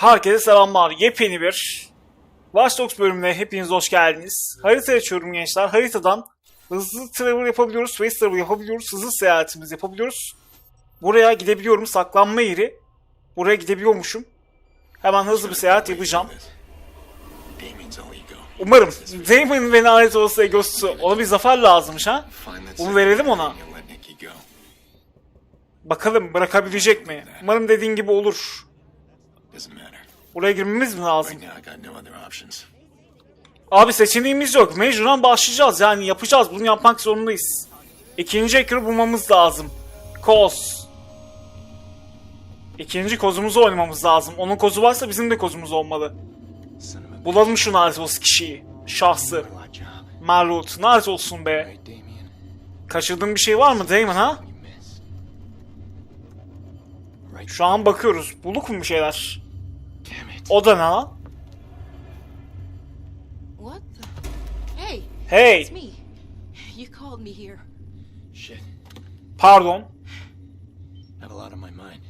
Herkese selamlar. Yepyeni bir Watch Dogs bölümüne hepiniz hoş geldiniz. Harita açıyorum gençler. Haritadan hızlı travel yapabiliyoruz, fast travel yapabiliyoruz, hızlı seyahatimizi yapabiliyoruz. Buraya gidebiliyorum, saklanma yeri. Buraya gidebiliyormuşum. Hemen hızlı bir seyahat yapacağım. Umarım Damon ve lanet olası egosu. Ona bir zafer lazımmış ha. Secret verelim ona. Bakalım bırakabilecek mi? Umarım dediğin gibi olur. Doesn't matter. Buraya girmemiz mi lazım? Right now, I got no other options. Abi seçeneğimiz yok. Mecburen başlayacağız yani yapacağız. Bunu yapmak zorundayız. İkinci hacker'ı bulmamız lazım. Koz. İkinci kozumuzu oynamamız lazım. Onun kozu varsa bizim de kozumuz olmalı. Bulalım şu olası kişiyi. Şahsı. Lanet olsun be. Kaçırdığın bir şey var mı Damon ha? Şu an bakıyoruz. Bulduk mu bir şeyler? O da ne lan? What the? Hey, Hey. it's me. You called me here. Shit. Pardon. Have a lot on my mind.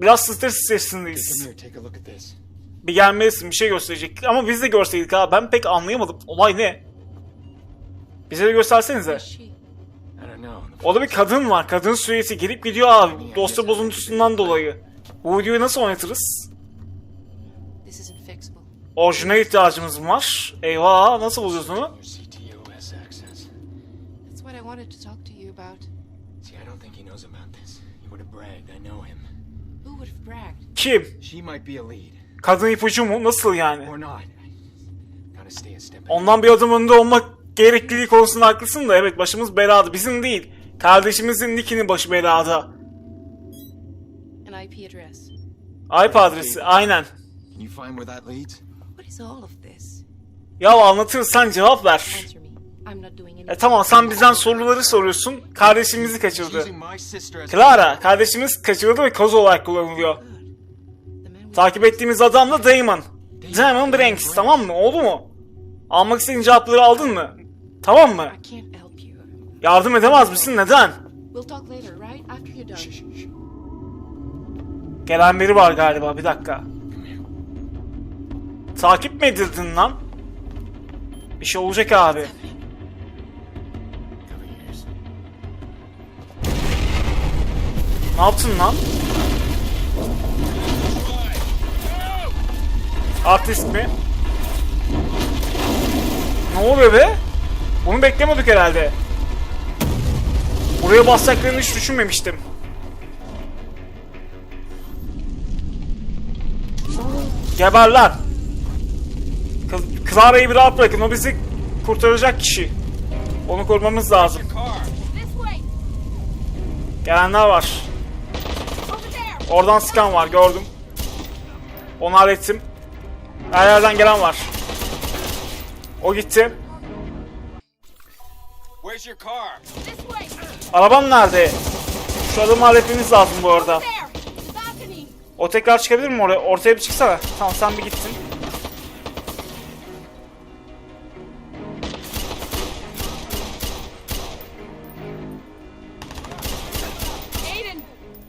Biraz stres stresindeyiz. here, take a look at this. Bir gelmelisin bir şey gösterecek. Ama biz de görseydik ha. Ben pek anlayamadım. Olay ne? Bize de göstersenize. Orada bir kadın var. Kadın süresi gelip gidiyor abi. Dosya bozuntusundan dolayı. Bu videoyu nasıl oynatırız? This isn't fixable. Orijinal ihtiyacımız var. Eyvah nasıl bozuyoruz onu? Your CTO has access. That's what I wanted to talk to you about. See, I don't think he knows about this. He would have bragged. I know him. Who would have bragged? Kim? She might be a lead. Kadın ipucu mu? Nasıl yani? Ondan bir adım önde olmak gerekliliği konusunda haklısın da evet başımız belada. Bizim değil. Kardeşimizin Nicky'nin başı belada. An IP address. IP adresi aynen. Can you find where that leads? What is all of this? Ya anlatırız sen cevap ver. Answer me. I'm not doing anything. E tamam sen bizden soruları soruyorsun. Kardeşimizi kaçırdı. Using my sister as Clara kardeşimiz kaçırıldı ve koz olarak kullanılıyor. The man we Takip ettiğimiz adam da Damon. Damon Branks tamam mı? Oldu mu? Almak istediğin cevapları aldın mı? Tamam mı? I can't help you. Yardım edemez misin? Neden? Gelen biri var galiba bir dakika. Takip mi edildin lan? Bir şey olacak abi. Ne yaptın lan? Artist mi? Ne oluyor be? Bunu beklemiyorduk herhalde. Buraya basacaklarını hiç düşünmemiştim. Geber lan. Clara'yı bir rahat bırakın. O bizi kurtaracak kişi. Onu korumamız lazım. Gelenler var. Oradan scan var gördüm. Onu hallettim. Her yerden gelen var. O gitti. Where's your car? This way. Arabam nerede? Şu adamı halletmemiz lazım bu arada. O tekrar çıkabilir mi oraya? Ortaya bir çıksana. Tamam sen bir.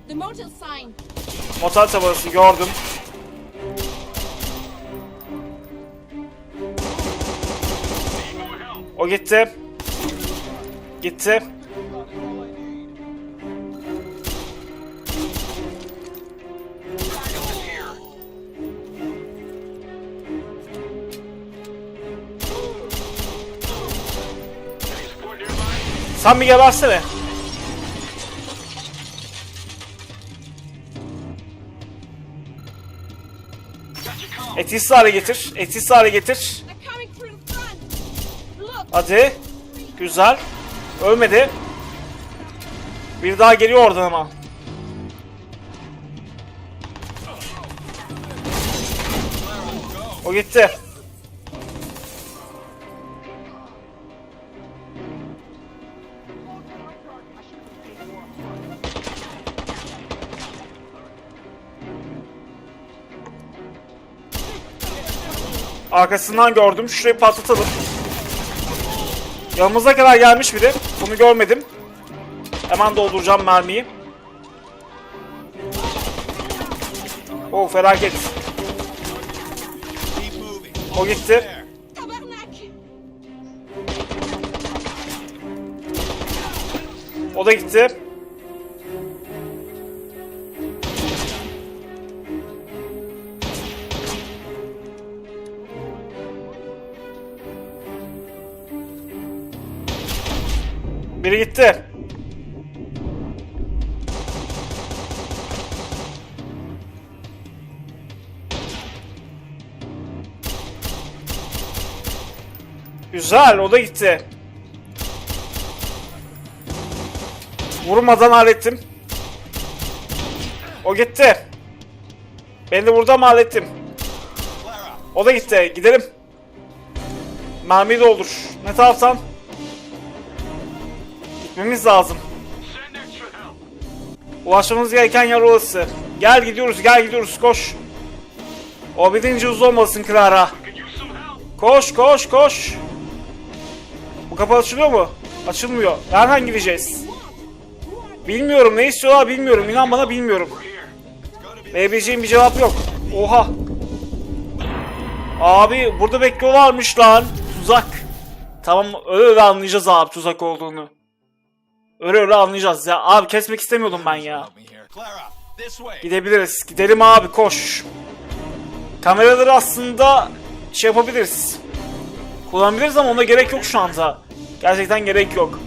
The motel tabelası gördüm. O gitti. Gitti. Sen bir gebersene. Etkisiz hale getir. Etkisiz hale getir. Hadi. Güzel. Ölmedi. Bir daha geliyor oradan ama. O gitti. Arkasından gördüm. Şurayı patlatalım. Yanımıza kadar gelmiş biri. Bunu görmedim. Hemen dolduracağım mermiyi. Oh felaket. O gitti. O da gitti. Biri gitti. Güzel, o da gitti. Vurmadan hallettim. O gitti. Ben de burada hallettim? O da gitti. Gidelim. Mermi doldur. Ne taraftan? Gitmemiz lazım. Ulaşmamız gereken yer orası. Gel gidiyoruz, gel gidiyoruz. Koş. O birinci hızlı olmasın Clara. Koş, koş, koş. Bu kapı açılıyor mu? Açılmıyor. Nereden gideceğiz? Bilmiyorum. Ne istiyorlar bilmiyorum. İnan bana bilmiyorum. Verebileceğim bir cevap yok. Oha. Abi burada bekliyorlarmış lan. Tuzak. Tamam öyle öyle anlayacağız abi tuzak olduğunu. Öyle öyle anlayacağız ya. Abi kesmek istemiyordum ben ya. Gidebiliriz. Gidelim abi koş. Kameraları aslında şey yapabiliriz. Kullanabiliriz ama ona gerek yok şu anda. Gerçekten gerek yok.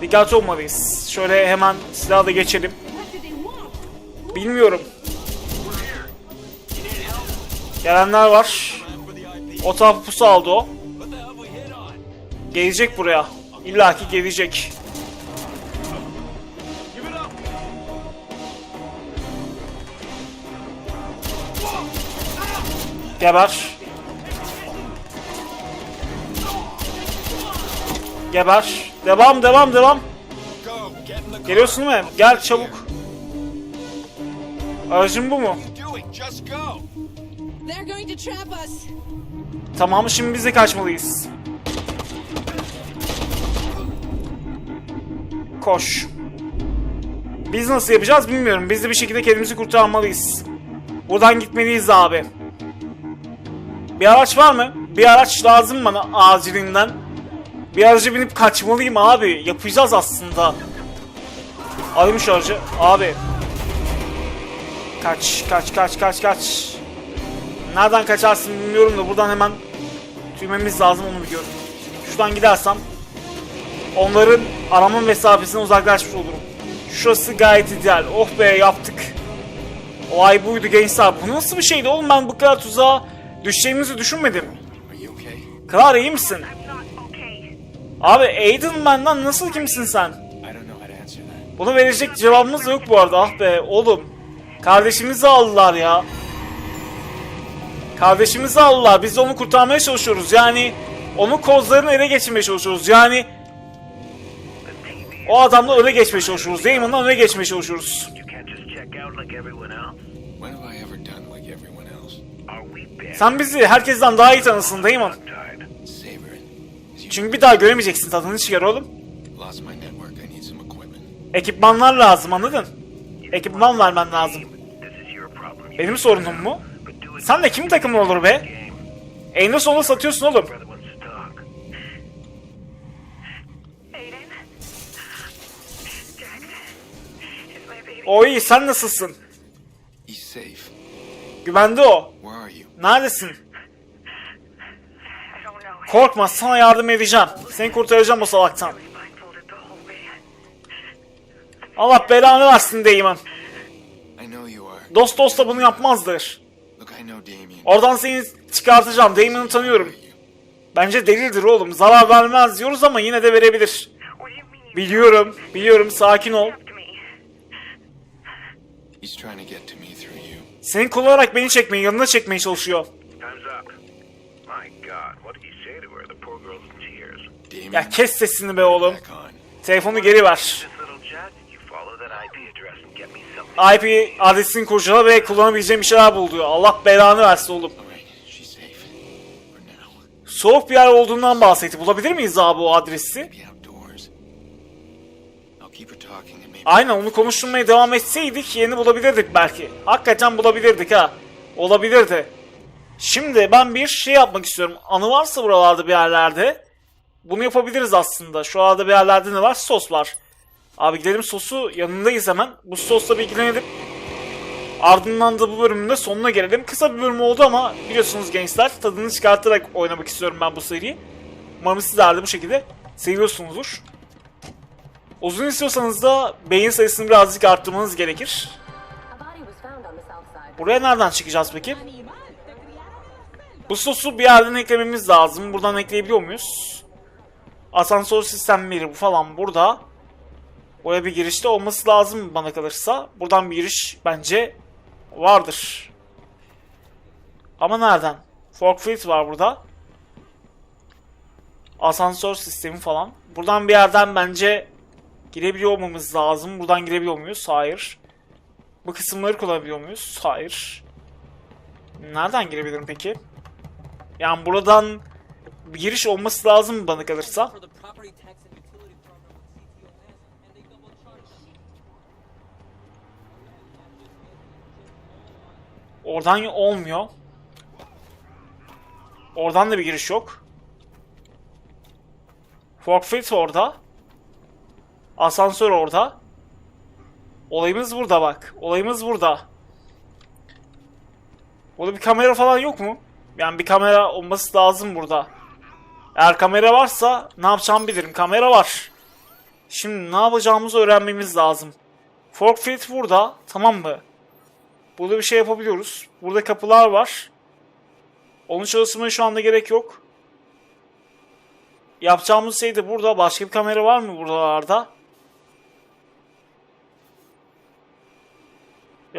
Dikkatli olmalıyız. Şöyle hemen silahı da geçelim. Bilmiyorum. Gelenler var. O tarafı pusu aldı o. Gelecek buraya. İlla ki gelecek. Geber. Geber. Devam devam devam. Geliyorsun değil mi? Gel çabuk. Aracın bu mu? Tamam şimdi biz de kaçmalıyız. Koş. Biz nasıl yapacağız bilmiyorum. Biz de bir şekilde kendimizi kurtarmalıyız. Buradan gitmeliyiz abi. Bir araç var mı? Bir araç lazım bana acilinden. Bir araca binip kaçmalıyım abi. Yapacağız aslında. Alayım şu aracı. Abi. Kaç, kaç, kaç, kaç, kaç. Nereden kaçarsın bilmiyorum da buradan hemen tüymemiz lazım onu biliyorum. Şuradan gidersem onların arama mesafesine uzaklaşmış olurum. Şurası gayet ideal. Oh be yaptık. Olay buydu gençler. Bu nasıl bir şeydi oğlum ben bu kadar tuzağa düşeceğimizi you okay? Clara iyi misin? Abi Aiden benden nasıl kimsin sen? Bunu verecek cevabımız yok bu arada ah be oğlum. Kardeşimizi aldılar ya. Kardeşimizi aldılar. Biz de onu kurtarmaya çalışıyoruz. Yani onun kozlarını ele geçirmeye çalışıyoruz. Yani o adamla öne geçmeye çalışıyoruz. Damon'la öne geçmeye çalışıyoruz. Sen bizi herkesten daha iyi tanısın Damon. Çünkü bir daha göremeyeceksin tadını çıkar oğlum. Ekipmanlar lazım anladın? Ekipman vermen lazım. Benim sorunum mu? Sen de kimin takımı olur be? Eninde sonunda satıyorsun oğlum. Brother wants to talk. Aiden? Jackson? Is my baby O iyi sen nasılsın? Güvende o. Neredesin? Korkma sana yardım edeceğim. Seni kurtaracağım o salaktan. Allah belanı versin Damon. Are. Dost dosta bunu yapmazdır. Oradan seni çıkartacağım. Damon'ı tanıyorum. Bence delidir oğlum. Zarar vermez diyoruz ama yine de verebilir. Biliyorum. Biliyorum. Sakin ol. He's trying to get to me through you. Seni kullanarak beni çekmeye, yanına çekmeye çalışıyor. Ya kes sesini be oğlum. Telefonu geri ver. IP adresini kurcala ve kullanabileceğim bir şeyler bul diyor. Allah belanı versin oğlum. Soğuk bir yer olduğundan bahsetti. Bulabilir miyiz abi o adresi? Aynen onu konuşturmaya devam etseydik yeni bulabilirdik belki. Hakikaten bulabilirdik ha. Olabilirdi. Şimdi ben bir şey yapmak istiyorum. Anı varsa buralarda bir yerlerde. Bunu yapabiliriz aslında. Şu anda bir yerlerde ne var? Sos var. Abi gidelim sosu yanındayız hemen. Bu sosla bir ilgilenelim. Ardından da bu bölümün de sonuna gelelim. Kısa bir bölüm oldu ama biliyorsunuz gençler tadını çıkartarak oynamak istiyorum ben bu seriyi. Umarım sizler de bu şekilde seviyorsunuzdur. Uzun istiyorsanız da beyin sayısını birazcık arttırmanız gerekir. Buraya nereden çıkacağız peki? Bu sosu bir yerden eklememiz lazım. Buradan ekleyebiliyor muyuz? Asansör sistemleri bu falan burada. Buraya bir girişte olması lazım bana kalırsa. Buradan bir giriş bence vardır. Ama nereden? Forklift var burada. Asansör sistemi falan. Buradan bir yerden bence girebiliyor olmamız lazım. Buradan girebiliyor muyuz? Hayır. Bu kısımları kullanabiliyor muyuz? Hayır. Nereden girebilirim peki? Yani buradan bir giriş olması lazım bana kalırsa. Oradan olmuyor. Oradan da bir giriş yok. Forklift orada. Asansör orada. Olayımız burada bak. Olayımız burada. Burada bir kamera falan yok mu? Yani bir kamera olması lazım burada. Eğer kamera varsa ne yapacağımı bilirim. Kamera var. Şimdi ne yapacağımızı öğrenmemiz lazım. Forklift burada. Tamam mı? Burada bir şey yapabiliyoruz. Burada kapılar var. Onu çalıştırmaya şu anda gerek yok. Yapacağımız şey de burada. Başka bir kamera var mı buralarda?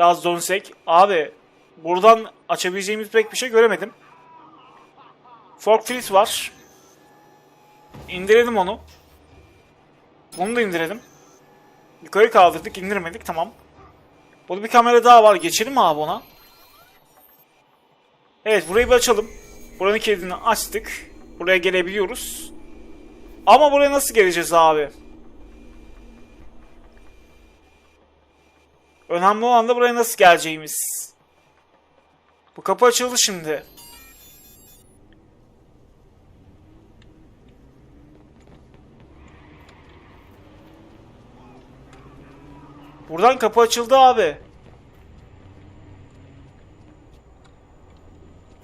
Biraz dönsek. Abi buradan açabileceğimiz pek bir şey göremedim. Forklift var. İndirelim onu. Bunu da indirelim. Yukarı kaldırdık indirmedik tamam. Burada bir kamera daha var. Geçelim abi ona? Evet burayı bir açalım. Buranın kilidini açtık. Buraya gelebiliyoruz. Ama buraya nasıl geleceğiz abi? Önemli olan da buraya nasıl geleceğimiz. Bu kapı açıldı şimdi. Buradan kapı açıldı abi.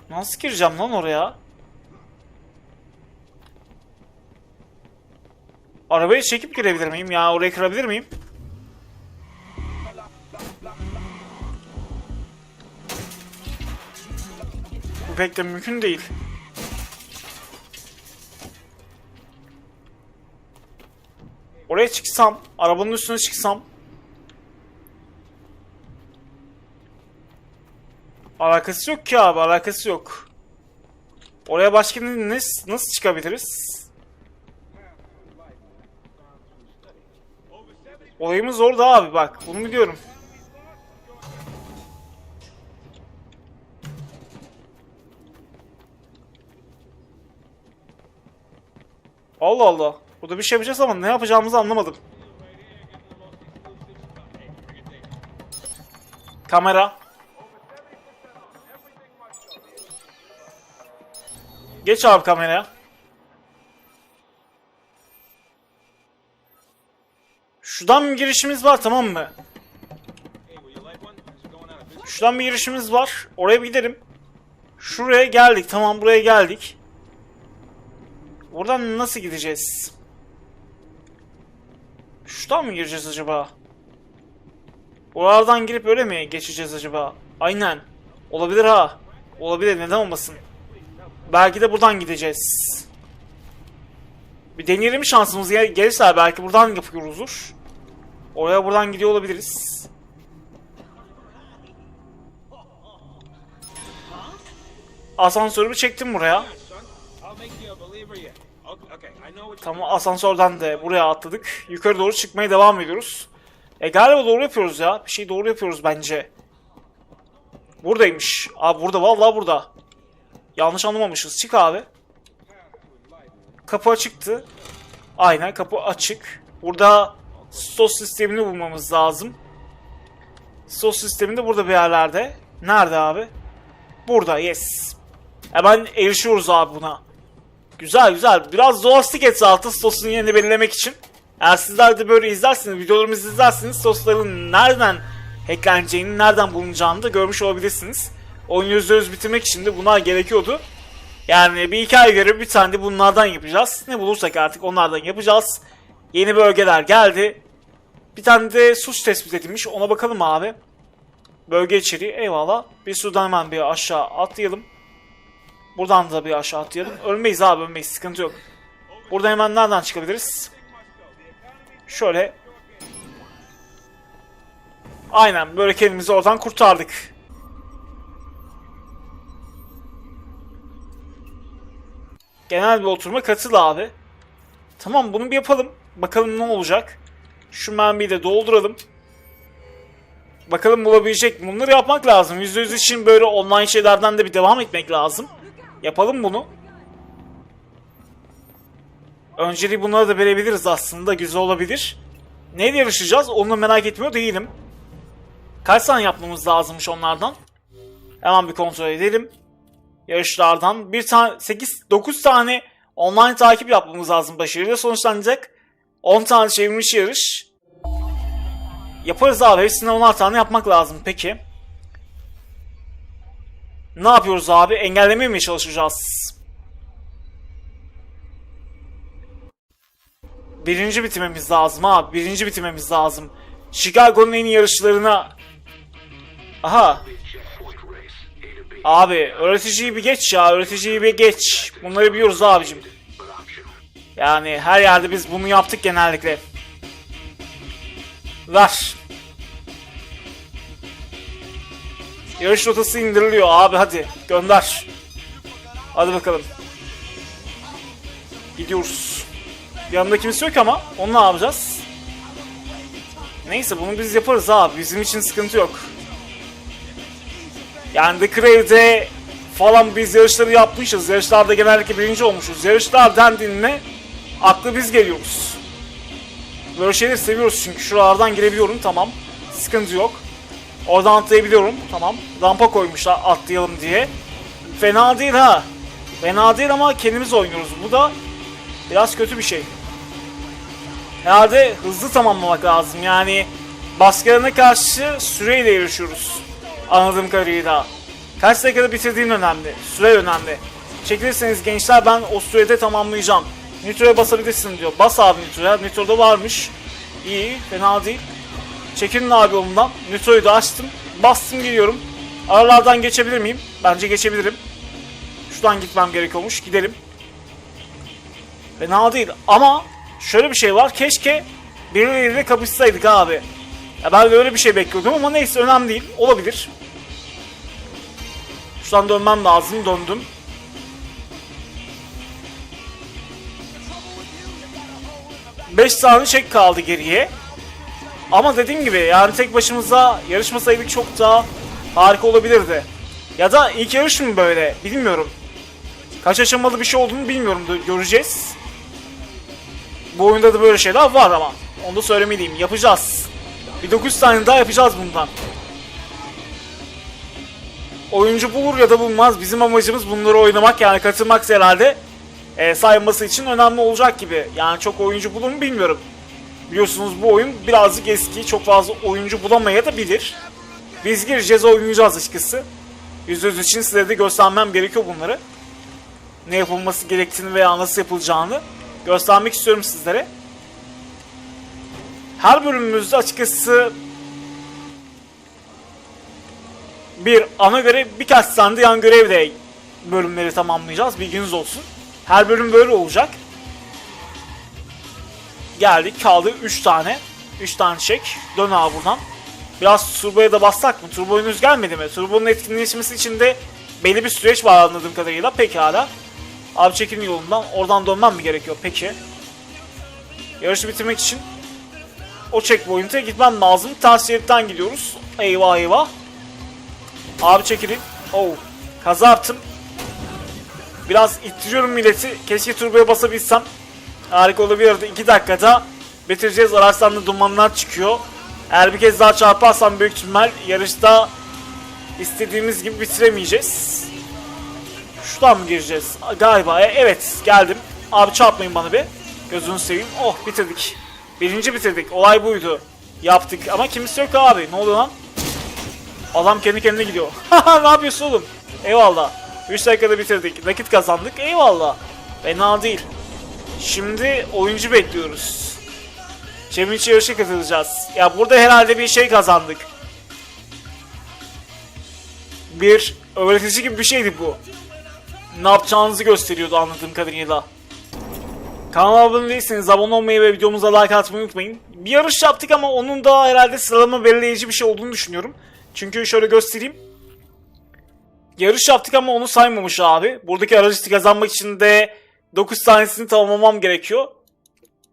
Nasıl gireceğim lan oraya? Arabayı çekip girebilir miyim ya? Oraya kırabilir miyim? Pek de mümkün değil. Oraya çıksam, arabanın üstüne çıksam Alakası yok ki abi, alakası yok. Oraya başka ne, nasıl, çıkabiliriz? Olayımız orada abi bak, bunu biliyorum. Allah Allah. Burada bir şey yapacağız ama ne yapacağımızı anlamadım. Kamera. Geç abi kameraya. Şuradan bir girişimiz var tamam mı? Şuradan bir girişimiz var. Oraya bir gidelim. Şuraya geldik. Tamam buraya geldik. Buradan nasıl gideceğiz? Şuradan mı gireceğiz acaba? Oralardan girip öyle mi geçeceğiz acaba? Aynen. Olabilir ha. Olabilir neden olmasın? Belki de buradan gideceğiz. Bir deneyelim şansımız gel gelirse belki buradan yapıyoruzdur. Oraya buradan gidiyor olabiliriz. Asansörü çektim buraya. Tamam asansörden de buraya atladık. Yukarı doğru çıkmaya devam ediyoruz. E galiba doğru yapıyoruz ya. Bir şey doğru yapıyoruz bence. Buradaymış. Abi burada vallahi burada. Yanlış anlamamışız. Çık abi. Kapı açıktı. Aynen kapı açık. Burada Stos sistemini bulmamız lazım. Stos sistemi de burada bir yerlerde. Nerede abi? Burada yes. Hemen erişiyoruz abi buna. Güzel güzel. Biraz joystick etrafı Stos'un yerini belirlemek için. Eğer sizler de böyle izlersiniz, videolarımızı izlersiniz Stos'ların nereden hackleneceğini, nereden bulunacağını da görmüş olabilirsiniz. Oyunu %100 bitirmek için de bunlar gerekiyordu. Yani bir hikaye göre bir tane de bunlardan yapacağız. Ne bulursak artık onlardan yapacağız. Yeni bölgeler geldi. Bir tane de suç tespit edilmiş. Ona bakalım abi. Bölge içeriği eyvallah. Bir sudan hemen bir aşağı atlayalım. Buradan da bir aşağı atlayalım. Ölmeyiz abi ölmeyiz sıkıntı yok. Buradan hemen nereden çıkabiliriz? Şöyle. Aynen böyle kendimizi oradan kurtardık. Genel bir oturuma katıl abi. Tamam bunu bir yapalım. Bakalım ne olacak. Şu mermiyi de dolduralım. Bakalım bulabilecek mi? Bunları yapmak lazım. %100 için böyle online şeylerden de bir devam etmek lazım. Yapalım bunu. Önceliği bunlara da verebiliriz aslında. Güzel olabilir. Neyle yarışacağız? Onu merak etmiyor değilim. Kaç tane yapmamız lazımmış onlardan? Hemen bir kontrol edelim. Yarışlardan bir tane 8 9 tane online takip yapmamız lazım başarıyla sonuçlanacak. 10 tane çevrimiçi yarış. Yaparız abi. Hepsinden 10'ar tane yapmak lazım. Peki. Ne yapıyoruz abi? Engellemeye mi çalışacağız? Birinci bitirmemiz lazım abi. Birinci bitirmemiz lazım. Chicago'nun en iyi yarışlarına... Aha. Abi öğreticiyi bir geç ya. Öğreticiyi bir geç. Bunları biliyoruz abicim. Yani her yerde biz bunu yaptık genellikle. Ver. Yarış rotası indiriliyor abi hadi gönder. Hadi bakalım. Gidiyoruz. Yanında kimse yok ama onu ne yapacağız? Neyse bunu biz yaparız abi. Bizim için sıkıntı yok. Yani The Crave'de falan biz yarışları yapmışız. Yarışlarda genellikle birinci olmuşuz. Yarışlar dendiğinde aklı biz geliyoruz. Böyle şeyleri seviyoruz çünkü. Şuralardan girebiliyorum tamam. Sıkıntı yok. Oradan atlayabiliyorum. Tamam. Rampa koymuşlar atlayalım diye. Fena değil ha. Fena değil ama kendimiz oynuyoruz. Bu da biraz kötü bir şey. Herhalde hızlı tamamlamak lazım. Yani baskılarına karşı süreyle yarışıyoruz. Anladığım kadarıyla. Kaç dakikada bitirdiğin önemli. Süre önemli. Çekilirseniz gençler ben o sürede tamamlayacağım. Nitro'ya basabilirsin diyor. Bas abi Nitro'ya. Nitro'da varmış. İyi. Fena değil. Çekilin abi yolundan. Nitro'yu da açtım. Bastım gidiyorum. Aralardan geçebilir miyim? Bence geçebilirim. Şuradan gitmem gerekiyormuş. Gidelim. Fena değil. Ama şöyle bir şey var. Keşke birileriyle kapışsaydık abi. Ya ben de öyle bir şey bekliyordum ama neyse önemli değil. Olabilir. Şuradan dönmem lazım. Döndüm. Beş tane çek kaldı geriye. Ama dediğim gibi yani tek başımıza yarışmasaydık çok daha harika olabilirdi. Ya da ilk yarış mı böyle bilmiyorum. Kaç aşamalı bir şey olduğunu bilmiyorum göreceğiz. Bu oyunda da böyle şeyler var ama. Onu da söylemeliyim. Yapacağız. Bir 9 tane daha yapacağız bundan. Oyuncu bulur ya da bulmaz. Bizim amacımız bunları oynamak yani katılmak herhalde e, sayılması için önemli olacak gibi. Yani çok oyuncu bulur mu bilmiyorum. Biliyorsunuz bu oyun birazcık eski. Çok fazla oyuncu bulamaya da bilir. Biz gireceğiz oynayacağız açıkçası. %100 için size de göstermem gerekiyor bunları. Ne yapılması gerektiğini veya nasıl yapılacağını göstermek istiyorum sizlere. Her bölümümüzde açıkçası bir ana görev birkaç tane de yan görev bölümleri tamamlayacağız. Bilginiz olsun. Her bölüm böyle olacak. Geldik kaldı 3 tane. 3 tane çek. Dön abi buradan. Biraz turboya da bassak mı? Turbo henüz gelmedi mi? Turbonun etkinleşmesi için de belli bir süreç var anladığım kadarıyla. Pekala. Abi çekin yolundan. Oradan dönmem mi gerekiyor? Peki. Yarışı bitirmek için o checkpoint'e gitmem lazım. Ters şeritten gidiyoruz. Eyvah eyvah. Abi çekilin. Oh. Kaza. Biraz ittiriyorum milleti. Keşke turboya basabilsem. Harika olabilirdi. 2 dakikada bitireceğiz. Araçtan da dumanlar çıkıyor. Eğer bir kez daha çarparsam büyük ihtimal yarışta istediğimiz gibi bitiremeyeceğiz. Şuradan mı gireceğiz? Galiba. E, Evet geldim. Abi çarpmayın bana bir. Gözünü seveyim. Oh bitirdik. Birinci bitirdik. Olay buydu. Yaptık ama kimse yok abi. Ne oluyor lan? Adam kendi kendine gidiyor. Ne yapıyorsun oğlum? Eyvallah. 3 dakikada bitirdik. Nakit kazandık. Eyvallah. Fena değil. Şimdi oyuncu bekliyoruz. Challenge yarışa katılacağız. Ya burada herhalde bir şey kazandık. Bir öğretici gibi bir şeydi bu. Ne yapacağınızı gösteriyordu anladığım kadarıyla. Kanala abone değilseniz abone olmayı ve videomuza like atmayı unutmayın. Bir yarış yaptık ama onun da herhalde sıralama belirleyici bir şey olduğunu düşünüyorum. Çünkü şöyle göstereyim. Yarış yaptık ama onu saymamış abi. Buradaki aracı kazanmak için de 9 tanesini tamamlamam gerekiyor.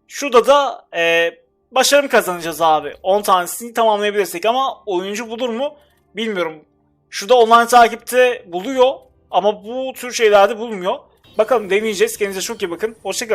Şurada da e, başarım kazanacağız abi. 10 tanesini tamamlayabilirsek ama oyuncu bulur mu bilmiyorum. Şurada online takipte buluyor ama bu tür şeylerde bulmuyor. Bakalım deneyeceğiz. Kendinize çok iyi bakın. Hoşçakalın.